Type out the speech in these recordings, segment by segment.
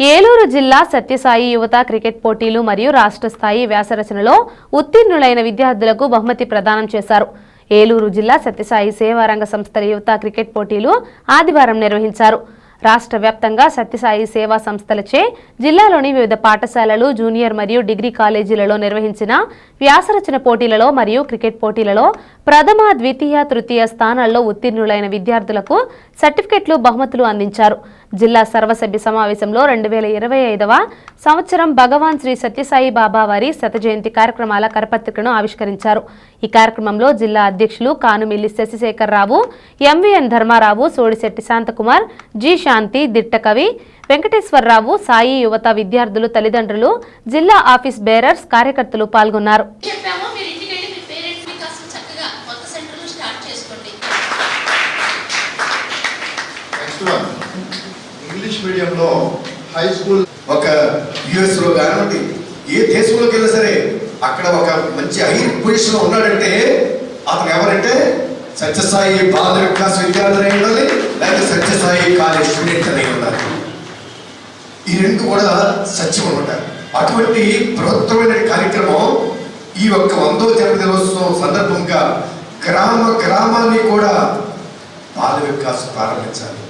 ఏలూరు జిల్లా సత్యసాయి యువత క్రికెట్ పోటీలు మరియు రాష్ట్ర స్థాయి వ్యాసరచనలో ఉత్తీర్ణులైన విద్యార్థులకు బహుమతి ప్రదానం చేశారు. ఏలూరు జిల్లా సత్యసాయి సేవారంగ సంస్థల యువత క్రికెట్ పోటీలు ఆదివారం నిర్వహించారు. రాష్ట్ర వ్యాప్తంగా సత్యసాయి సేవా సంస్థలచే జిల్లాలోని వివిధ పాఠశాలలు జూనియర్ మరియు డిగ్రీ కాలేజీలలో నిర్వహించిన వ్యాసరచన పోటీలలో మరియు క్రికెట్ పోటీలలో ప్రథమ ద్వితీయ తృతీయ స్థానాల్లో ఉత్తీర్ణులైన విద్యార్థులకు సర్టిఫికెట్లు బహుమతులు అందించారు. జిల్లా సర్వసభ్య సమావేశంలో రెండు వేల ఇరవై ఐదవ సంవత్సరం భగవాన్ శ్రీ సత్యసాయి బాబా వారి శత జయంతి కార్యక్రమాల కరపత్రికను ఆవిష్కరించారు. ఈ కార్యక్రమంలో జిల్లా అధ్యక్షులు కానుమిల్లి శశిశేఖర్ రావు ఎంవిఎన్ ధర్మారావు సోడిశెట్టి శాంతకుమార్ జి శాంతి దిట్టకవి వెంకటేశ్వరరావు సాయి యువత విద్యార్థులు తల్లిదండ్రులు జిల్లా ఆఫీస్ బేరర్స్ కార్యకర్తలు పాల్గొన్నారు. నెక్స్ట్ వన్ ఇంగ్లీష్ మీడియంలో హై స్కూల్ ఒక యుఎస్లో కానివ్వండి ఏ దేశంలోకి వెళ్ళినా సరే అక్కడ ఒక మంచి హై పొజిషన్ ఉన్నాడంటే అతను ఎవరంటే సత్యసాయి బాల వికాస్ విద్యార్థులు అయి ఉండాలి లేకపోతే సత్యసాయి కాలేజ్ స్టూడెంట్ అయి ఉండాలి. ఈ రెండు కూడా సత్యం అనమాట అటువంటి బృహత్తమైన కార్యక్రమం ఈ యొక్క వందో జన్మదినోత్సవం సందర్భంగా గ్రామ గ్రామాన్ని కూడా బాల వికాస్ ప్రారంభించాలి.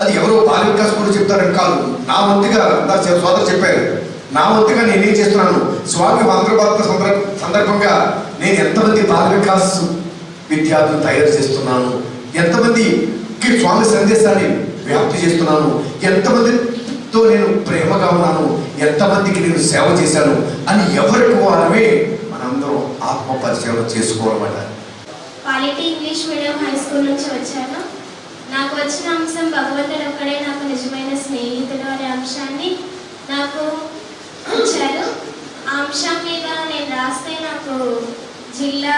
అది ఎవరో బాల వికాస్ కూడా చెప్తారని కాదు. నా వంతుగా నా సోదరు చెప్పారు. నా వంతుగా నేనేం చేస్తున్నాను? స్వామి వందరభారత సందర్భ సందర్భంగా నేను ఎంతమంది బాల వికాస్ విద్యార్థులు తయారు చేస్తున్నాను? ఎంతమందికి స్వామి సందేశాన్ని వ్యాప్తి చేస్తున్నాను? ఎంతమందితో నేను ప్రేమగా ఉన్నాను? ఎంతమందికి నేను సేవ చేశాను? అని ఎవరికి వారమే మనందరం ఆత్మ పరిచయం చేసుకోవడం అంటారు పాలిటీ ఇంగ్లీష్ మీడియం హై స్కూల్ నుంచి వచ్చాను నాకు వచ్చిన అంశం భగవంతుడు ఒక్కడే నాకు నిజమైన స్నేహితుడు అనే అంశాన్ని నాకు ఇచ్చారు ఆ అంశం మీద నేను రాస్తే నాకు జిల్లా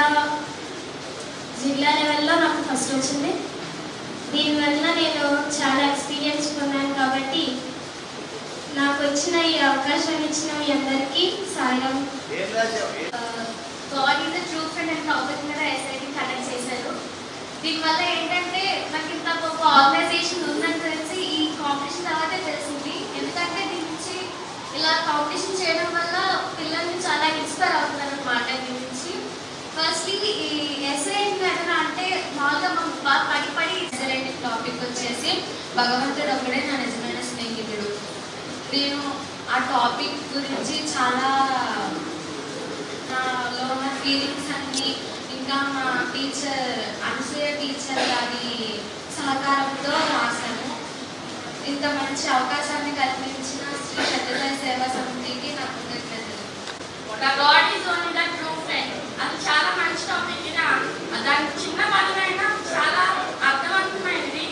జిల్లా లెవెల్లో నాకు ఫస్ట్ వచ్చింది. దీనివల్ల నేను చాలా ఎక్స్పీరియన్స్ పొందాను కాబట్టి నాకు వచ్చిన ఈ అవకాశం ఇచ్చిన మీ అందరికీ సాయం. God is the true friend and topic మీద ఎస్ఐటి కండక్ట్ చేశారు దీనివల్ల ఏంటంటే నాకు ఇంత గొప్ప ఆర్గనైజేషన్ ఉందని తెలిసి ఈ కాంపిటీషన్ తర్వాతే తెలిసింది ఎందుకంటే దీని నుంచి ఇలా కాంపిటీషన్ చేయడం వల్ల పిల్లల్ని చాలా ఇన్స్పైర్ అవుతున్నారు అనమాట దీని నుంచి. ఫస్ట్లీ ఈ ఎస్ఐ ఎట్లా అంటే మామూలుగా మనం బాగా పడి పడి ఎస్ఐ టాపిక్ వచ్చేసి భగవంతుడు ఒకడే నా నిజమైన స్నేహితుడు. నేను ఆ టాపిక్ గురించి చాలా నాలో ఉన్న ఫీలింగ్స్ అన్ని ఇంకా మా టీచర్ అనసూయ టీచర్ గారి సహకారంతో రాశాను. ఇంత మంచి అవకాశాన్ని కల్పించిన శ్రీ సత్యసాయి సేవా సమితికి నా కృతజ్ఞతలు God is only the true friend అది చాలా మంచి టాపిక్ దాని చిన్న పదమైనా చాలా అర్థవంతమైనది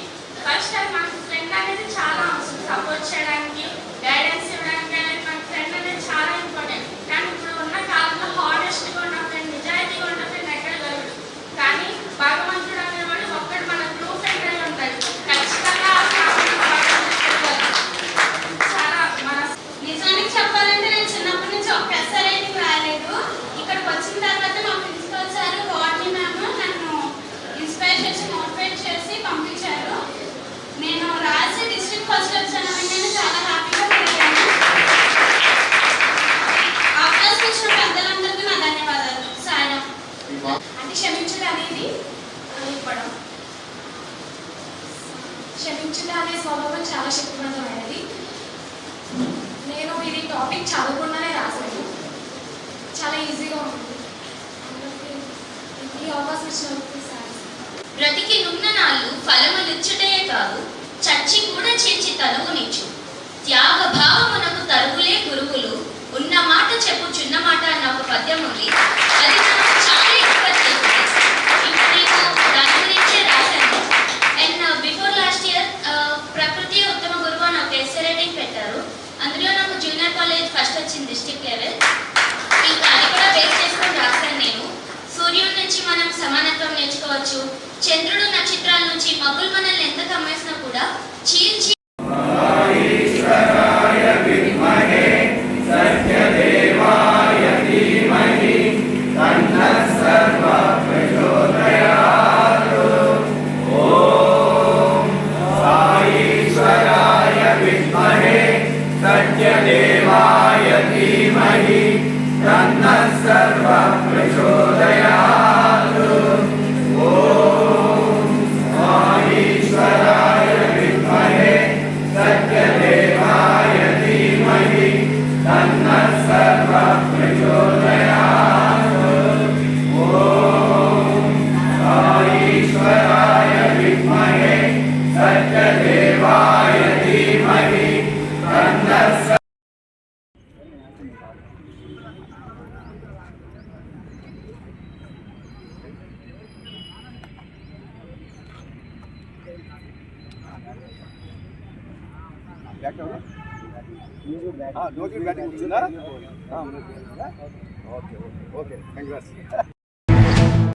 ఫస్ట్ టైం మనకి ఫ్రెండ్ అనేది చాలా అవసరం సపోర్ట్ చేయడానికి గైడెన్స్ ఇవ్వడానికి అనేది మనకి ఫ్రెండ్ అనేది చాలా ఇంపార్టెంట్ కానీ ఇప్పుడు ఉన్న కాలంలో హానెస్ట్గా ఉన్న ఫ్రెండ్ నిజాయితీగా ఉన్న ఫ్రెండ్ ఎక్కడ దొరకడు కానీ భగవంతుడు అనేవాడు ఒక్కడు మన ట్రూ ఫ్రెండ్ అయి ఉంటాడు ఖచ్చితంగా ఆ ఫ్యామిలీని భగవంతుడు చాలా మన నిజానికి చెప్పాలంటే నేను చిన్నప్పటి నుంచి ఒక ఎస్ఆర్ రైటింగ్ రాయలేదు ఇక్కడికి వచ్చిన తర్వాత మా ప్రిన్సిపల్ సార్ వార్డీ మ్యామ్ నన్ను ఇన్స్పైర్ చేసి మోటివేట్ చేసి పంపించారు నేను రాసి డిస్ట్రిక్ట్ ఫస్ట్ వచ్చానని నేను చాలా హ్యాపీగా ఫీల్ అయ్యాను అవకాశం ఇచ్చిన పెద్దలందరికీ నా ధన్యవాదాలు సాయం అంటే క్షమించడం అనేది ఇవ్వడం క్షమించడం అనే స్వభావం చాలా శక్తివంతమైనది. నేను ఇది టాపిక్ చదవకుండానే రాశాను. చాలా ఈజీగా ఉంటుంది అందుకే ఈ అవకాశం ఇచ్చినందుకు సార్. బ్రతికి నున్ననాళ్ళు ఫలములిచ్చుటయే కాదు చచ్చి కూడా చేర్చి తనువునిచ్చు త్యాగ భావమునకు తరుగులే గురువులు ఉన్న మాట చెప్పు చిన్న మాట అన్న ఒక పద్యం ఉంది. అది కాలేజ్ వచ్చింది డిస్ట్రిక్ట్ లెవెల్ ఇంకా అది కూడా బేస్ చేసుకొని రాశాను నేను. సూర్యుడి నుంచి మనం సమానత్వం నేర్చుకోవచ్చు. చంద్రుడు నక్షత్రాల నుంచి మబ్బులు మనల్ని ఎంత కమ్మేసినా కూడా చీల్చి బ్యాటింగ్ వచ్చిందా ఓకే ఓకే. Okay congrats